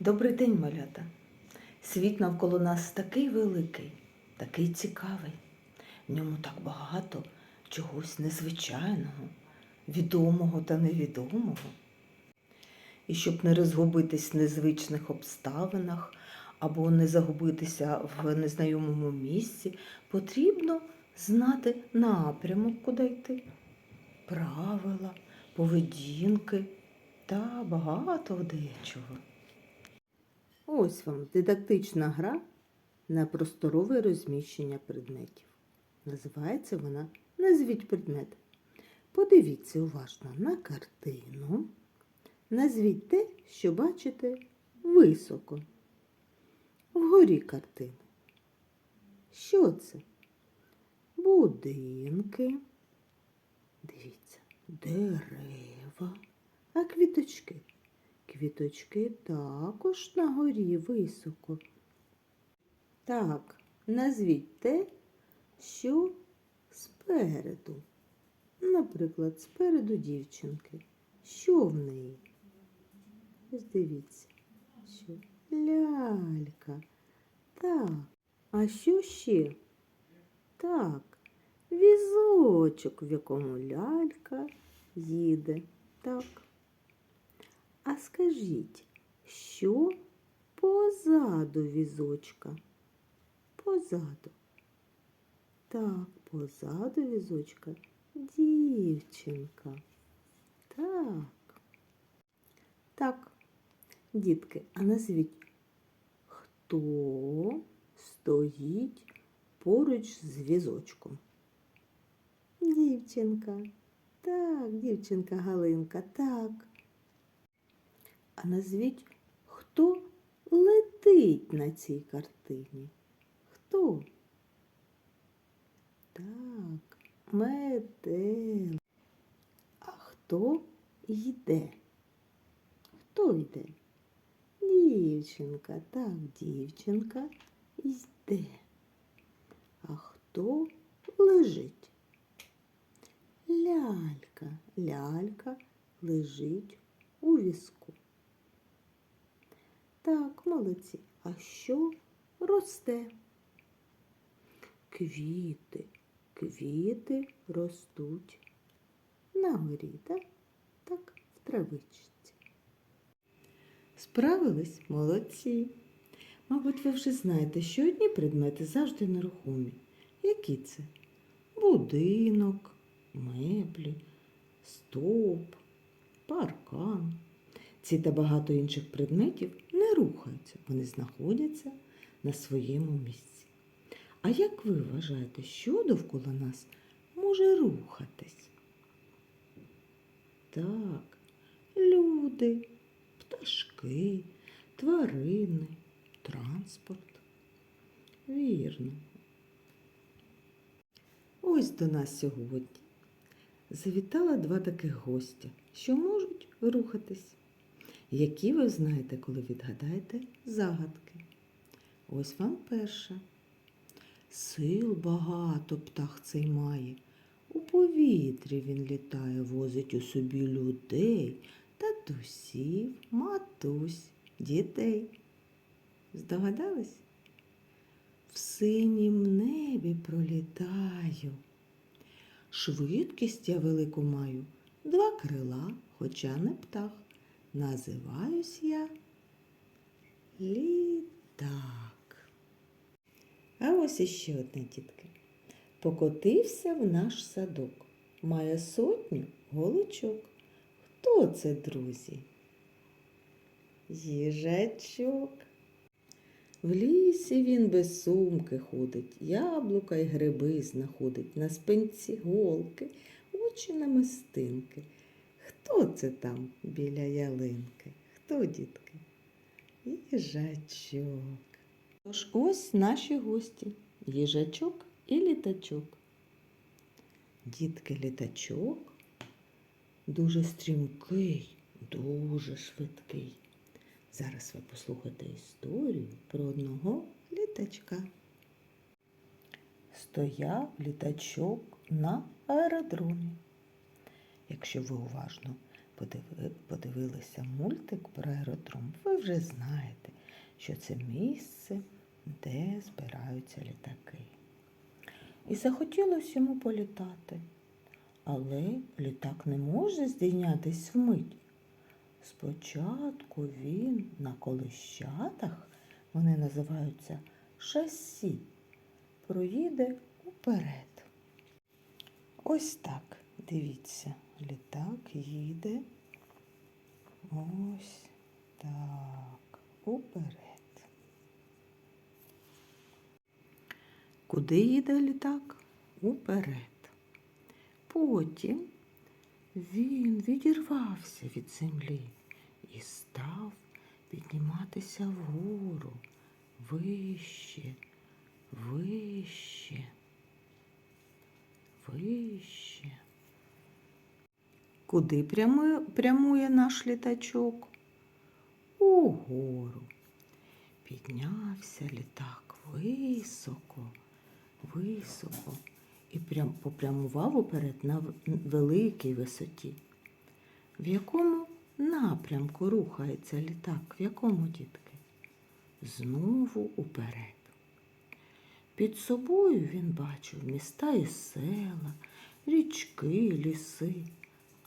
Добрий день, малята. Світ навколо нас такий великий, такий цікавий. В ньому так багато чогось незвичайного, відомого та невідомого. І щоб не розгубитись в незвичних обставинах або не загубитися в незнайомому місці, потрібно знати напрямок, куди йти, правила, поведінки та багато дечого. Ось вам дидактична гра на просторове розміщення предметів. Називається вона Назвіть предмет. Подивіться уважно на картину. Назвіть те, що бачите високо. Вгорі картини. Що це? Будинки. Дивіться, дерева, а квіточки. Квіточки також на горі високо. Так, назвіть те, що спереду. Наприклад, спереду дівчинки. Що в неї? Ось дивіться, що лялька. Так. А що ще? Так, візочок, в якому лялька їде. Так. А скажіть, що позаду візочка? Позаду. Так, позаду візочка дівчинка. Так. Так, дітки, а назвіть, хто стоїть поруч з візочком? Дівчинка. Так, дівчинка Галинка, так. А назвіть, хто летить на цій картині? Хто? Так, метелик. А хто йде? Хто йде? Дівчинка, так, дівчинка йде. А хто лежить? Лялька, лялька лежить у візку. Так, молодці. А що росте? Квіти. Квіти ростуть на горі, так? Так, в травичці. Справились молодці. Мабуть, ви вже знаєте, що одні предмети завжди нерухомі. Які це? Будинок, меблі, стовп, паркан. Ці та багато інших предметів рухаються, вони знаходяться на своєму місці. А як ви вважаєте, що довкола нас може рухатись? Так, люди, пташки, тварини, транспорт. Вірно. Ось до нас сьогодні завітала два таких гостя, що можуть рухатись. Які ви знаєте, коли відгадаєте загадки? Ось вам перша. Сил багато птах цей має. У повітрі він літає, возить у собі людей, татусів, матусь, дітей. Здогадались? В синім небі пролітаю. Швидкість я велику маю, два крила, хоча не птах. Називаюсь я літак. А ось іще одне, дітки. Покотився в наш садок. Має сотню голочок. Хто це, друзі? Їжачок. В лісі він без сумки ходить, яблука й гриби знаходить, на спинці голки, очі намистинки. Хто це там біля ялинки? Хто, дітки? Їжачок. Тож ось наші гості їжачок і літачок. Дітки літачок дуже стрімкий, дуже швидкий. Зараз ви послухаєте історію про одного літачка. Стояв літачок на аеродромі. Якщо ви уважно подивилися мультик про аеродром, ви вже знаєте, що це місце, де збираються літаки. І захотілося йому політати. Але літак не може здійнятись вмить. Спочатку він на колищатах, вони називаються шасі, проїде уперед. Ось так, дивіться, літак їде. Ось так, уперед. Куди їде літак? Уперед. Потім він відірвався від землі і став підніматися вгору, вище, вище, вище. Куди прямує, прямує наш літачок? Угору. Піднявся літак високо, високо і прям попрямував уперед на великій висоті. В якому напрямку рухається літак? В якому, дітки? Знову уперед. Під собою він бачив міста і села, річки, ліси,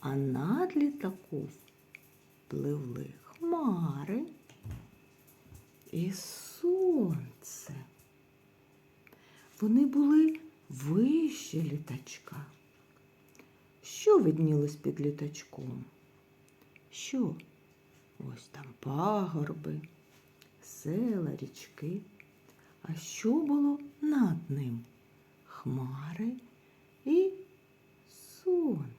а над літаком пливли хмари і сонце. Вони були вище літачка. Що виднілось під літачком? Що? Ось там пагорби, села, річки. А що було над ним? Хмари і сонце.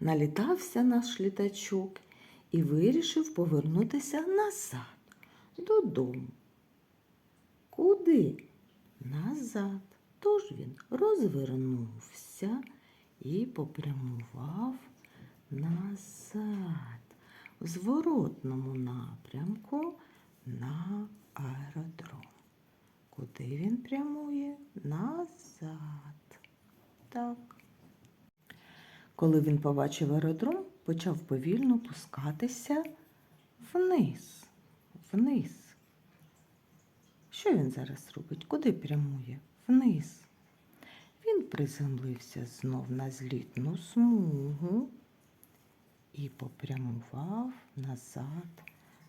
Налітався наш літачок і вирішив повернутися назад, додому. Куди? Назад. Тож він розвернувся і попрямував назад, в зворотному напрямку на аеродром. Куди він прямує? Назад. Так. Коли він побачив аеродром, почав повільно пускатися вниз. Вниз. Що він зараз робить? Куди прямує? Вниз. Він приземлився знов на злітну смугу і попрямував назад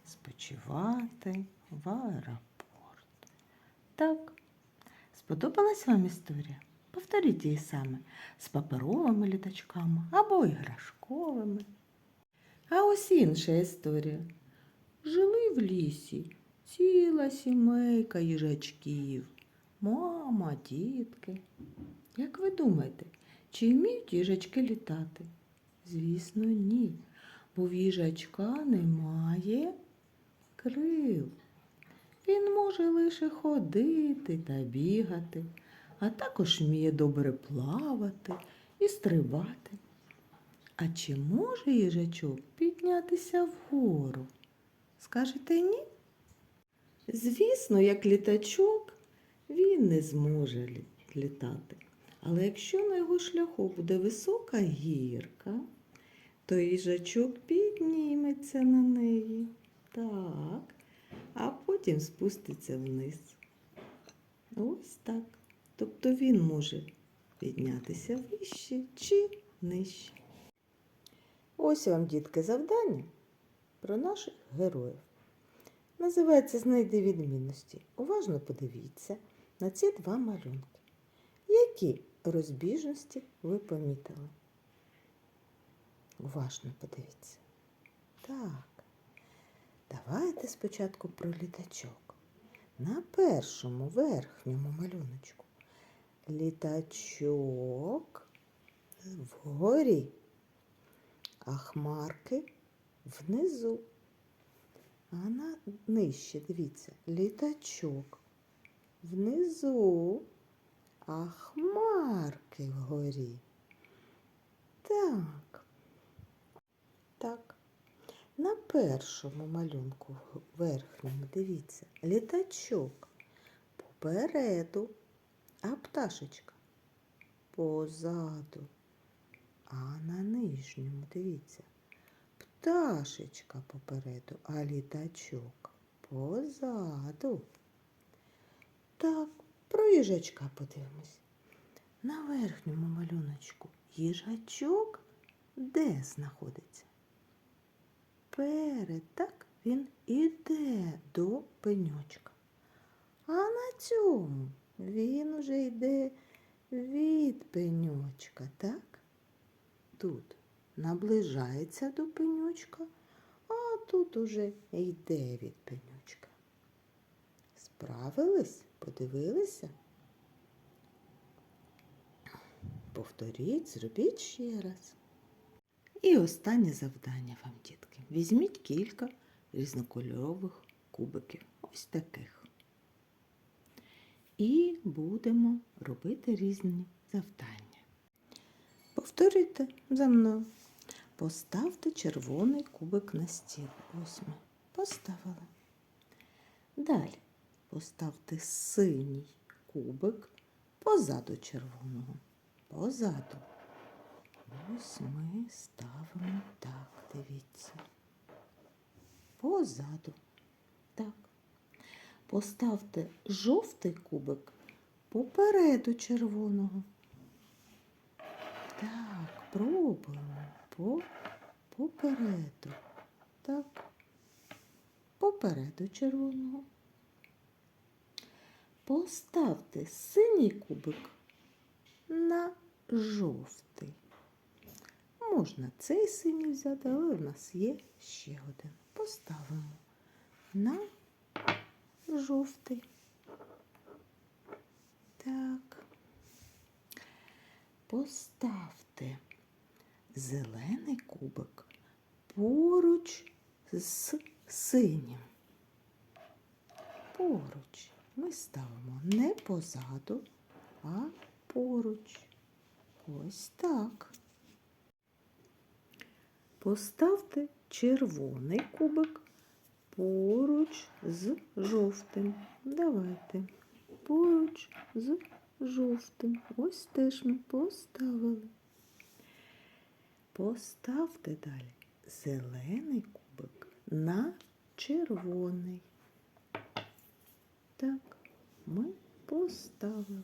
спочивати в аеропорт. Так, сподобалась вам історія? Повторіть її саме з паперовими літачками або іграшковими. А ось інша історія. Жили в лісі ціла сімейка їжачків, мама, дітки. Як ви думаєте, чи вміють їжачки літати? Звісно, ні, бо в їжачка немає крил. Він може лише ходити та бігати, а також вміє добре плавати і стрибати. А чи може їжачок піднятися вгору? Скажете ні? Звісно, як літачок він не зможе літати. Але якщо на його шляху буде висока гірка, то їжачок підніметься на неї. Так, а потім спуститься вниз. Ось так. Тобто він може піднятися вище чи нижче. Ось вам, дітки, завдання про наших героїв. Називається Знайди відмінності. Уважно подивіться на ці два малюнки. Які розбіжності ви помітили? Уважно подивіться. Так. Давайте спочатку про літачок. На першому верхньому малюночку. Літачок вгорі, а хмарки внизу. А на нижче, дивіться, літачок внизу, а хмарки вгорі. Так. Так. На першому малюнку верхньому, дивіться, літачок попереду, а пташечка позаду. а на нижньому, дивіться, пташечка попереду, а літачок позаду. Так, про їжачка подивимось. На верхньому малюночку їжачок де знаходиться? Перед, так, він іде до пеньочка. А на цьому він уже йде від пеньочка, так? Тут наближається до пеньочка, а тут уже йде від пеньочка. Справились? Подивилися? Повторіть, зробіть ще раз. І останнє завдання вам, дітки. Візьміть кілька різнокольорових кубиків. Ось таких. І будемо робити різні завдання. Повторюйте за мною. Поставте червоний кубик на стіл. Ось ми поставили. Далі поставте синій кубик позаду червоного. Позаду. Ось ми ставимо так, дивіться. Позаду. Так. Поставте жовтий кубик попереду червоного. Так, пробуємо. По, попереду. Так. Попереду червоного. Поставте синій кубик на жовтий. Можна цей синій взяти, але в нас є ще один. Поставимо на жовтий. Так. Поставте зелений кубик поруч з синім. Поруч. Ми ставимо не позаду, а поруч. Ось так. Поставте червоний кубик поруч з жовтим. Давайте. Поруч з жовтим. Ось теж ми поставили. Поставте далі зелений кубик на червоний. Так, ми поставили.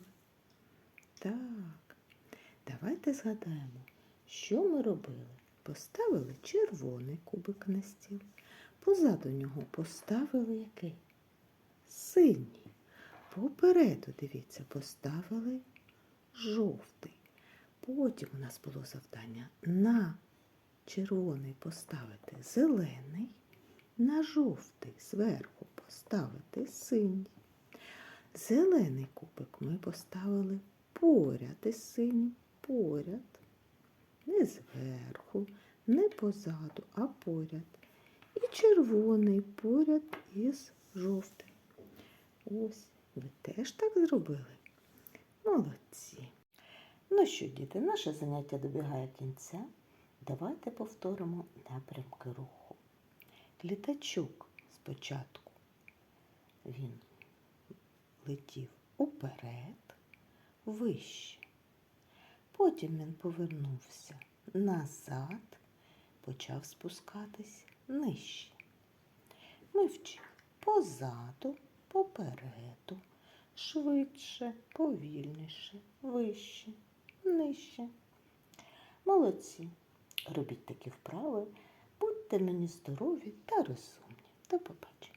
Так, давайте згадаємо, що ми робили. Поставили червоний кубик на стіл. Позаду нього поставили який? Синій. Попереду, дивіться, поставили жовтий. Потім у нас було завдання на червоний поставити зелений, на жовтий зверху поставити синій. Зелений кубик ми поставили поряд із синім, поряд, не зверху, не позаду, а поряд. І червоний поряд із жовтим. Ось, ви теж так зробили? Молодці. Ну що, діти, наше заняття добігає кінця. Давайте повторимо напрямки руху. Літачок спочатку він летів уперед, вище. Потім він повернувся назад, почав спускатись нижче. Ми вчимо позаду, попереду, швидше, повільніше, вище, нижче. Молодці. Робіть такі вправи, будьте мені здорові та розумні. До побачення.